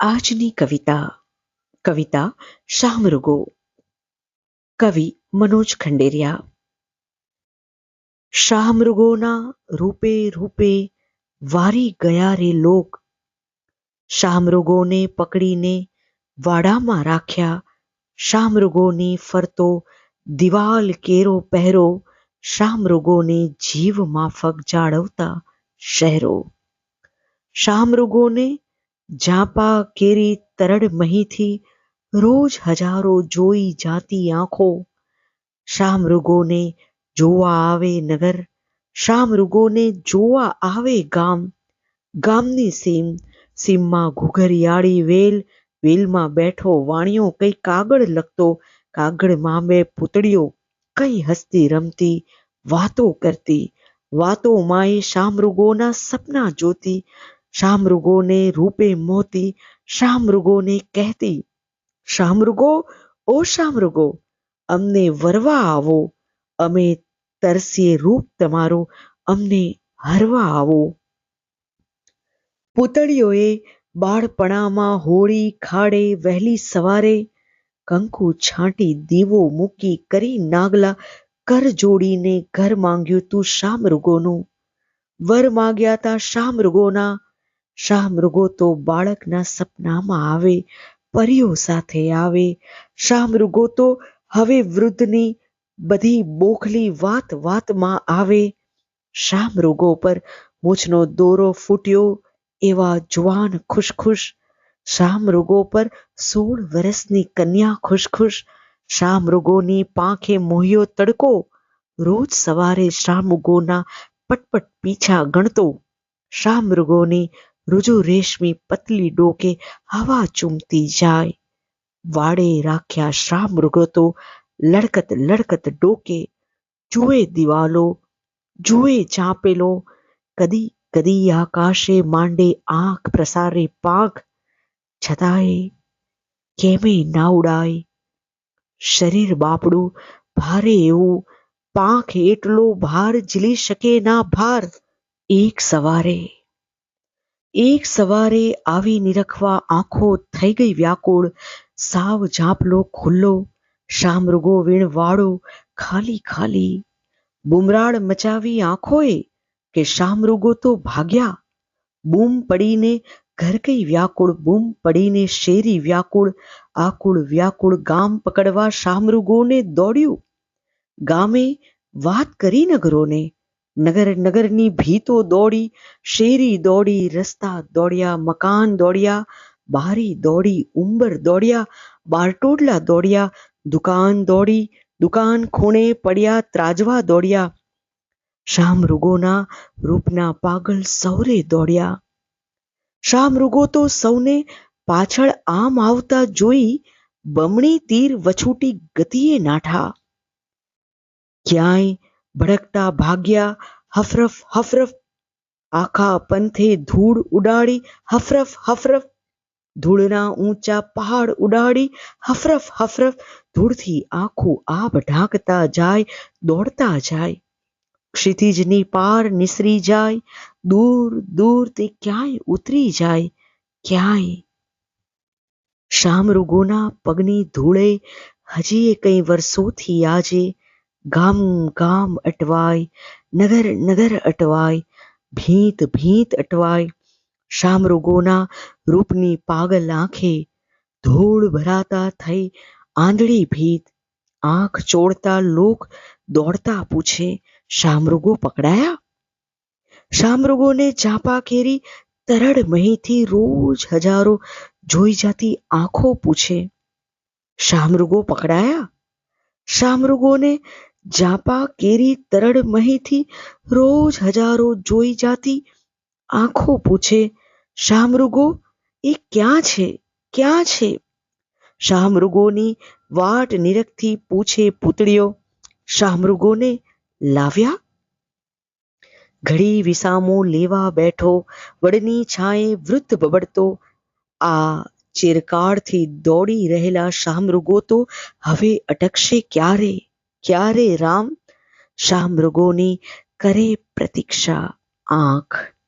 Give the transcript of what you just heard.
આજની કવિતા કવિતા શામૃગો કવિ મનોજ ખંડેરિયા શામૃગોના રૂપે રૂપે વારી ગયા રે લોક શામૃગોને પકડીને વાડામાં રાખ્યા શામૃગોની ફરતો દિવાલ કેરો પહેરો શામૃગોને જીવ માફક જાળવતા શહેરો શામૃગોને ઝાંપા કેરી તરડ મહીથી રોજ હજારો જોઈ જાતી આંખો. શામૃગોને જોવા આવે નગર શામૃગોને જોવા આવે ગામ. ગામની સીમ, સીમમાં ઘુઘરિયાળી વેલ, વેલમાં બેઠો વાણિયો કઈ કાગળ લખતો કાગળમાં બે પૂતળીઓ કઈ હસતી રમતી, વાતો કરતી. વાતોમાં એ શામૃગોના સપના જોતી શામૃગોને રૂપે મોતી, શામૃગોને કહેતી, શામૃગો, ઓ શામૃગો, અમને વરવા આવો. અમે તરસીએ રૂપ તમારું અમને હરવા આવો. પૂતળીઓએ બાળપણામાં હોળી ખાડે વહેલી સવારે કંકુ છાંટી દીવો મૂકી કરી નાગલા કર જોડીને ઘર માંગ્યું તું શામૃગોનું. વર માગ્યા તા શામૃગોના શામૃગો તો બાળકના સપનામાં આવે, પરીઓ સાથે આવે. શામૃગો તો હવે વૃદ્ધની બધી બોખલી વાત વાતમાં આવે. શામૃગો પર મૂછનો દોરો ફૂટ્યો એવા જુવાન ખુશખુશ. શામૃગો પર સોળ વર્ષની કન્યા ખુશખુશ. શામૃગોની પાંખે મોહ્યો તડકો. રોજ સવારે શામૃગોના પટપટ પીછા ગણતો. શામૃગોની રુજુ રેશમી પતલી ડોકે હવા ચૂમતી જાય. વાડે રાખ્યા શામૃગો તો લડકત લડકત ડોકે. જુએ દિવાલો, જુએ ચાંપેલો, કદી કદી આકાશે માંડે આંખ પ્રસારે પાંખ છતાંય કેમે ના ઉડાય શરીર બાપડું ભારે એવું, પાંખ એટલો ભાર ઝીલી શકે ના ભાર. એક સવારે એક સવારે આવી નિરખવા આંખો થઈ ગઈ વ્યાકુળ. સાવ ઝાંપલો ખુલ્લો. શામૃગો વીણવાળો. ખાલી ખાલી. બુમરાળ મચાવી આંખોએ કે શામૃગો તો ભાગ્યા. બૂમ પડીને ઘર કઈ વ્યાકુળ. બૂમ પડીને શેરી વ્યાકુળ. આકુળ વ્યાકુળ ગામ પકડવા શામૃગોને દોડ્યું. ગામે વાત કરી નગરોને. નગર નગરની ભીતો દોડી, શેરી દોડી, રસ્તા દોડ્યા, મકાન દોડ્યા, બારી દોડી, ઉંબર દોડ્યા, બારટોડલા દોડ્યા, દુકાન દોડી, દુકાન ખૂણે પડ્યા, ત્રાજવા દોડ્યા શામૃગોના રૂપના પાગલ સૌરે દોડ્યા. શામૃગો તો સૌને પાછળ આમ આવતા જોઈ બમણી તીર વછૂટી ગતિએ નાઠા. ક્યાંય ભડકતા ભાગ્યા, હફરફ હફરફ, આખા પંથે ધૂળ ઉડાડી, હફરફ હફરફ, ધૂળના ઊંચા પહાડ ઉડાડી, હફરફ હફરફ, ધૂળથી આખું આબ ઢાંકતા જાય, દોડતા જાય. ક્ષિતિજની પાર નિસરી જાય, દૂર દૂર તે ક્યાંય ઉતરી જાય, ક્યાંય? શામૃગોના પગની ધૂળે હજી કઈ વર્ષોથી આજે ગામ ગામ અટવાય, નગર નગર અટવાય, ભીંત ભીંત અટવાય. શામૃગોના રૂપની પાગલ આંખે ધૂળ ભરાતા થઈ આંધળી ભીત. આંખ ચોળતા લોક દોડતા પૂછે શામૃગો પકડાયા? શામૃગોને ચાંપા કેરી તરડ મહીથી રોજ હજારો જોઈ જાતી આંખો પૂછે શામૃગો પકડાયા? શામૃગોને જાપા કેરી તરડ મહીથી રોજ હજારો જોઈ જાતી આંખો પૂછે, શામૃગો, એ ક્યાં છે? ક્યાં છે? શામૃગોની વાટ નિરખથી પૂછે પૂતળીઓ, શામૃગોને લાવ્યા? ઘડી વિસામો લેવા બેઠો, વડની છાંયે વૃદ્ધ બબડતો, આ ચિરકાળથી દોડી રહેલા શામૃગો તો હવે અટકશે ક્યારે? ક્યારે રામ? શામૃગોની કરે પ્રતીક્ષા આંખ.